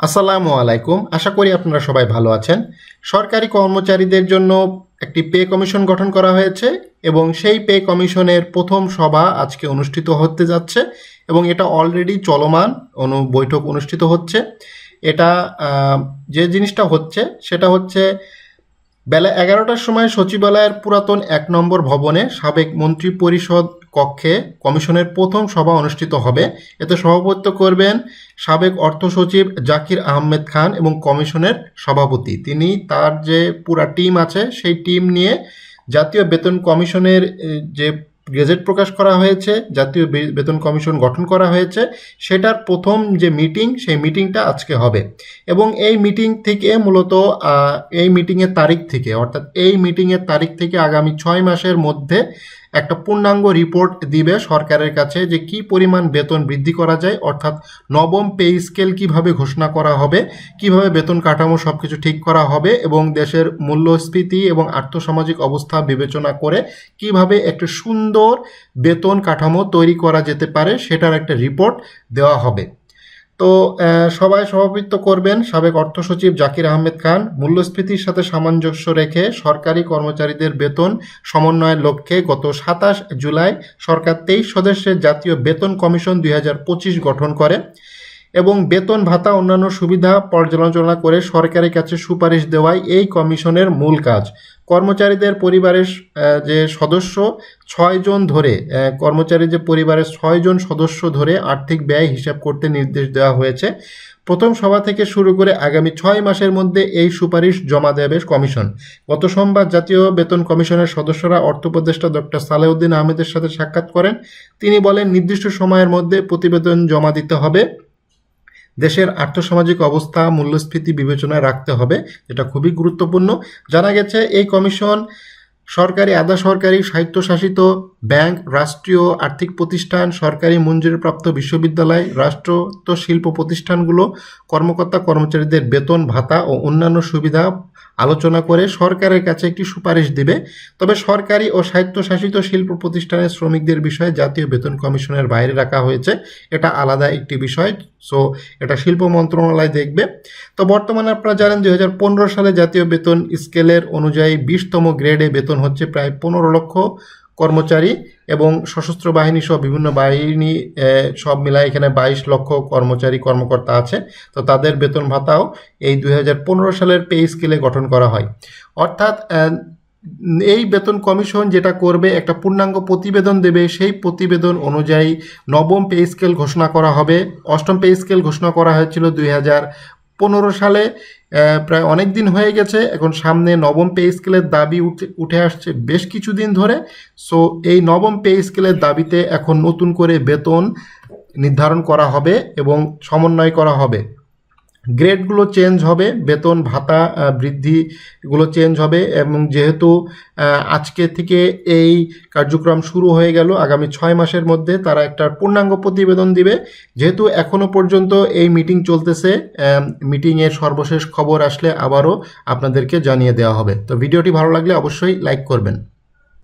আসসালামু আলাইকুম। আশা করি আপনারা সবাই ভালো আছেন। সরকারি কর্মচারীদের জন্য একটি পে কমিশন গঠন করা হয়েছে এবং সেই পে কমিশনের প্রথম সভা আজকে অনুষ্ঠিত হতে যাচ্ছে এবং এটা অলরেডি চলমান অনু বৈঠক অনুষ্ঠিত হচ্ছে। এটা যে জিনিসটা হচ্ছে সেটা হচ্ছে বেলা এগারোটার সময় সচিবালয়ের পুরাতন এক নম্বর ভবনে সাবেক মন্ত্রী পরিষদ কক্ষে কমিশনের প্রথম সভা অনুষ্ঠিত হবে। এতে সভাপতিত্ব করবেন সাবেক অর্থ সচিব জাকির আহমেদ খান এবং কমিশনের সভাপতি। তিনি তার যে পুরা টিম আছে, সেই টিম নিয়ে জাতীয় বেতন কমিশনের যে গেজেট প্রকাশ করা হয়েছে, জাতীয় বেতন কমিশন গঠন করা হয়েছে, সেটার প্রথম যে মিটিং, সেই মিটিংটা আজকে হবে। এবং এই মিটিং থেকে মূলত এই মিটিংয়ের তারিখ থেকে, অর্থাৎ এই মিটিংয়ের তারিখ থেকে আগামী ছয় মাসের মধ্যে একটা পূর্ণাঙ্গ রিপোর্ট দিবে সরকারের কাছে যে কি পরিমাণ বেতন বৃদ্ধি করা যায়, অর্থাৎ নবম পে স্কেল কীভাবে ঘোষণা করা হবে, কীভাবে বেতন কাঠামো সব কিছু ঠিক করা হবে এবং দেশের মূল্যস্ফীতি এবং আর্থসামাজিক অবস্থা বিবেচনা করে কীভাবে একটা সুন্দর বেতন কাঠামো তৈরি করা যেতে পারে সেটার একটা রিপোর্ট দেওয়া হবে। তো সবাই সভাপতিত্ব করবেন সাবেক অর্থ সচিব জাকির আহমেদ খান। মূল্যস্ফীতির সাথে সামঞ্জস্য রেখে সরকারি কর্মচারীদের বেতন সমন্বয়ের লক্ষ্যে গত সাতাশ জুলাই সরকার তেইশ সদস্যের জাতীয় বেতন কমিশন দুই হাজার পঁচিশ গঠন করে এবং বেতন ভাতা অন্যান্য সুবিধা পর্যালোচনা করে সরকারের কাছে সুপারিশ দেওয়াই এই কমিশনের মূল কাজ। কর্মচারীদের পরিবারের যে সদস্য ছয়জন ধরে কর্মচারী যে পরিবারের ছয়জন সদস্য ধরে আর্থিক ব্যয় হিসাব করতে নির্দেশ দেওয়া হয়েছে। প্রথম সভা থেকে শুরু করে আগামী ছয় মাসের মধ্যে এই সুপারিশ জমা দেবে কমিশন। গত সোমবার জাতীয় বেতন কমিশনের সদস্যরা অর্থ উপদেষ্টা ডক্টর সালেউদ্দিন আহমেদের সাথে সাক্ষাৎ করেন। তিনি বলেন, নির্দিষ্ট সময়ের মধ্যে প্রতিবেদন জমা দিতে হবে। দেশের আর্থসামাজিক অবস্থা, মূল্যস্ফীতি বিবেচনায় রাখতে হবে, এটা খুবই গুরুত্বপূর্ণ। জানা গেছে, এই কমিশন সরকারি, আধা সরকারি, স্বায়ত্তশাসিত ব্যাংক, রাষ্ট্রীয় আর্থিক প্রতিষ্ঠান, সরকারি মঞ্জুরিপ্রাপ্ত বিশ্ববিদ্যালয় রাষ্ট্রত শিল্প প্রতিষ্ঠানগুলো, কর্মকর্তা কর্মচারীদের বেতন, ভাতা ও অন্যান্য সুবিধা আলোচনা করে সরকারের কাছে একটি সুপারিশ দিবে। তবে সরকারি ও স্বায়ত্তশাসিত শিল্প প্রতিষ্ঠানের শ্রমিকদের বিষয়ে জাতীয় বেতন কমিশনের বাইরে রাখা হয়েছে, এটা আলাদা একটি বিষয়। সো এটা শিল্প মন্ত্রণালয় দেখবে। তো বর্তমানে আপনারা জানেন দু হাজার পনেরো সালে জাতীয় বেতন স্কেলের অনুযায়ী বিশতম গ্রেডে বেতন হচ্ছে প্রায় পনেরো লক্ষ কর্মচারী এবং সশস্ত্র বাহিনী সহ বিভিন্ন বাহিনী সব মিলায় এখানে বাইশ লক্ষ কর্মচারী, কর্মকর্তা আছে। তো তাদের বেতন ভাতাও এই দু হাজার পনেরো সালের পে স্কেলে গঠন করা হয়। অর্থাৎ এই বেতন কমিশন যেটা করবে, একটা পূর্ণাঙ্গ প্রতিবেদন দেবে, সেই প্রতিবেদন অনুযায়ী নবম পে স্কেল ঘোষণা করা হবে। অষ্টম পে স্কেল ঘোষণা করা হয়েছিল দুই পনেরো সালে। প্রায় অনেক দিন হয়ে গেছে, এখন সামনে নবম পে স্কেলের দাবি উঠে আসছে বেশ কিছুদিন ধরে। সো, এই নবম পে স্কেলের দাবিতে এখন নতুন করে বেতন নির্ধারণ করা হবে এবং সমন্বয় করা হবে। গ্রেডগুলো চেঞ্জ হবে, বেতন, ভাতা বৃদ্ধিগুলো চেঞ্জ হবে এবং যেহেতু আজকে থেকে এই কার্যক্রম শুরু হয়ে গেল, আগামী ছয় মাসের মধ্যে তারা একটা পূর্ণাঙ্গ প্রতিবেদন দিবে। যেহেতু এখনও পর্যন্ত এই মিটিং চলতেছে মিটিংয়ের সর্বশেষ খবর আসলে আবারও আপনাদেরকে জানিয়ে দেওয়া হবে। তো ভিডিওটি ভালো লাগলে অবশ্যই লাইক করবেন।